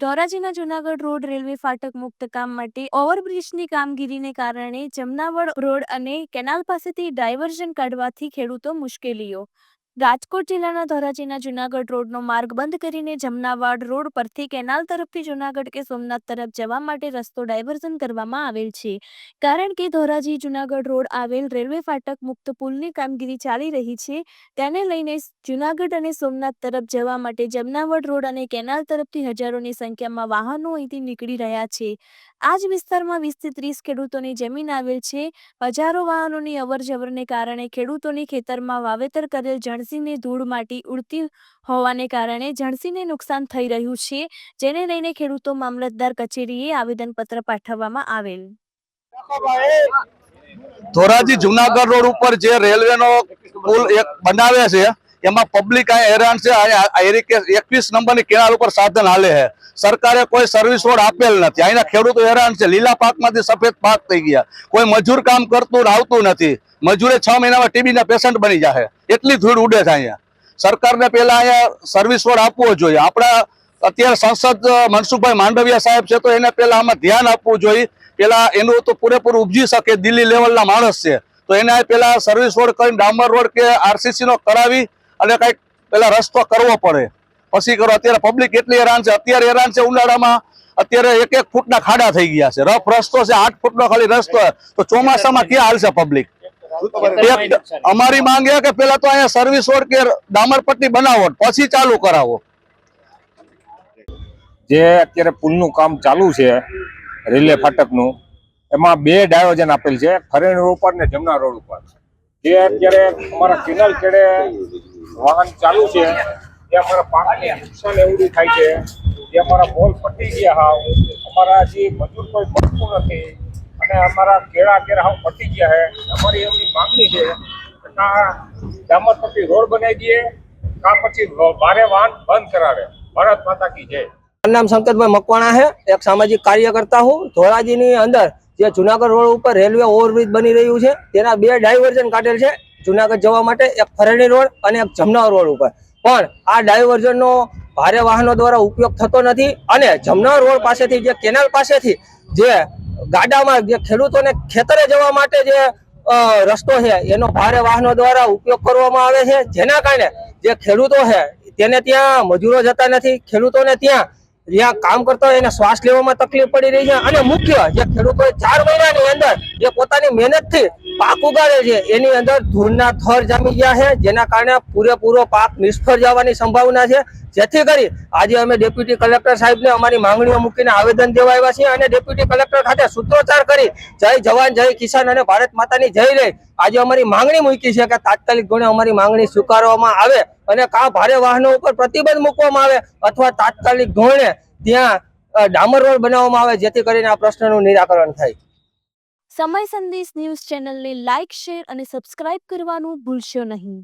ધોરાજીના Junagadh road railway ફાટક મુક્ત કામ માટે ઓવરબ્રિજની કામગીરીને કારણે જમનાવડ રોડ અને કેનાલ પાસેથી ડાયવર્ઝન કાઢવાથી ખેડૂતો મુશ્કેલીઓ રાજકોટ જિલ્લાના ધોરાજીના જુનાગઢ રોડનો માર્ગ બંધ કરીને જમનાવાડ રોડ પરથી કેનાલ તરફથી જુનાગઢ કે સોમનાથ તરફ જવા માટે રસ્તો ડાયવર્ઝન કરવામાં આવેલ છે. કારણ કે ધોરાજી જુનાગઢ રોડ આવેલ રેલવે ફાટક મુક્ત પુલની કામગીરી ચાલી રહી છે, તેને લઈને જુનાગઢ અને સોમનાથ તરફ જવા માટે જમનાવડ રોડ અને કેનાલ તરફથી હજારોની સંખ્યામાં વાહનો અહીંથી નીકળી રહ્યા છે. આ જ વિસ્તારમાં વીસથી ત્રીસ ખેડૂતોની જમીન આવેલ છે. હજારો વાહનોની અવરજવરને કારણે ખેડૂતોની ખેતરમાં વાવેતર કરેલ જણસીને ધૂળ માટી ઉડતી હોવાને કારણે જણસીને નુકસાન થઈ રહ્યું છે, જેને લઈને ખેડૂતો મામલતદાર કચેરીએ આવેદનપત્ર પાઠવવામાં આવેલ. ધોરાજી જુનાગઢ રોડ ઉપર જે રેલવેનો પુલ એક બનાવે છે એમાં પબ્લિક અહીંયા હેરાન છે અહીંયા એકવીસ નંબરની કેનાલ ઉપર સાધન હાલે છે. સરકારે કોઈ સર્વિસ રોડ આપેલ નથી. અહીંના ખેડૂતો હેરાન છે. લીલા પાકમાંથી સફેદ પાક થઈ ગયા. કોઈ મજૂર કામ કરતું આવતું નથી. મજૂરે છ મહિનામાં ટીબીના પેશન્ટ બની જાય એટલી ધૂળ ઉડે છે અહીંયા. સરકારને પહેલાં અહીંયા સર્વિસ રોડ આપવો જોઈએ. આપણા અત્યારે સંસદ મનસુખભાઈ માંડવિયા સાહેબ છે, તો એને પેલા આમાં ધ્યાન આપવું જોઈએ. પેલા એનું તો પૂરેપૂરું ઉપજી શકે. દિલ્હી લેવલના માણસ છે. તો એને પેલા સર્વિસ રોડ કરીને ડામર રોડ કે આરસીસી નો કરાવી અને કંઈક પેલા રસ્તો કરવો પડે. પછી કરો, અત્યારે પબ્લિક એટલી હેરાન છે, અત્યારે હેરાન છે ઉનાળામાં. અત્યારે એક એક ફૂટના ખાડા થઈ ગયા છે. રફ રસ્તો છે, આઠ ફૂટનો ખાલી રસ્તો તો ચોમાસામાં ક્યાં હાલશે પબ્લિક અમારી માંગ એ કે પેલા તો અહીંયા સર્વિસ રોડ કે ડામરપટ્ટી બનાવો પછી ચાલુ કરાવો. જે અત્યારે પુલનું કામ ચાલુ છે, રેલવે ફાટકનું, એમાં બે ડાયોજન આપેલ છે. ફરેણ રોડ ઉપર ને જમના રોડ ઉપર. જે અત્યારે અમારા કેનાલ કેડે વાહન ચાલુ છે. જે અમારા પાકને નુકસાન એવું થાય છે. જે અમારા બોલ પટી ગયા હાવ. અમારા જે મજૂર કોઈ મળતું નથી. અને અમારા કેળા કેળા હાવ પટી ગયા છે. અમારી એમની માંગણી છે કે પટ્ટી રોડ બનાવી દઈએ, કાં પછી ભારે વાહન બંધ કરાવે. ભારત માતા કી જય. મારું નામ શંકરભાઈ મકવાણા છે. એક સામાજિક કાર્યકર્તા હું. ધોરાજીની અંદર જે જુનાગઢ રોડ ઉપર રેલવે ઓવરબ્રિજ બની રહ્યું છે, તેના બે ડાયવર્ઝન કાઢેલ છે. જુનાગઢ જવા માટે એક ફરેણી રોડ અને એક જમનાવર રોડ ઉપર. પણ આ ડાયવર્ઝનનો ભારે વાહનો દ્વારા ઉપયોગ થતો નથી અને જમનાવર રોડ પાસેથી જે કેનાલ પાસેથી જે ગાડામાં જે ખેડૂતોને ખેતરે જવા માટે જે રસ્તો છે, એનો ભારે વાહનો દ્વારા ઉપયોગ કરવામાં આવે છે. જેના કારણે જે ખેડૂતો છે, તેને ત્યાં મજૂરો જતા નથી. ખેડૂતોને ત્યાં જ્યાં કામ કરતા હોય એને શ્વાસ લેવામાં તકલીફ પડી રહી છે. અને મુખ્ય, જે ખેડૂતોએ ચાર મહિનાની અંદર જે પોતાની મહેનતથી પાક ઉગાડે છે. એની અંદર ધૂળના થર જામી ગયા છે, જેના કારણે પૂરેપૂરો પાક નિષ્ફળ જવાની સંભાવના છે. જેથી કરી આજે અમે ડેપ્યુટી કલેક્ટર સાહેબને અમારી માંગણીઓ મૂકીને આવેદન દેવા આવ્યા છીએ અને ડેપ્યુટી કલેક્ટર ખાતે સૂત્રોચ્ચાર કરી જય જવાન, જય કિસાન અને ભારત માતાની જય રહી આજે અમારી માંગણી મૂકી છે કે તાત્કાલિક ધોરણે અમારી માંગણી સ્વીકારવામાં આવે અને કા ભારે વાહનો ઉપર પ્રતિબંધ મૂકવામાં આવે અથવા તાત્કાલિક ધોરણે ત્યાં ડામર રોડ બનાવવામાં આવે, જેથી કરીને આ પ્રશ્નનું નિરાકરણ થાય. સમય સંદેશ ન્યૂઝ ચેનલને લાઇક શેર અને સબસ્ક્રાઇબ કરવાનું ભૂલશો નહીં.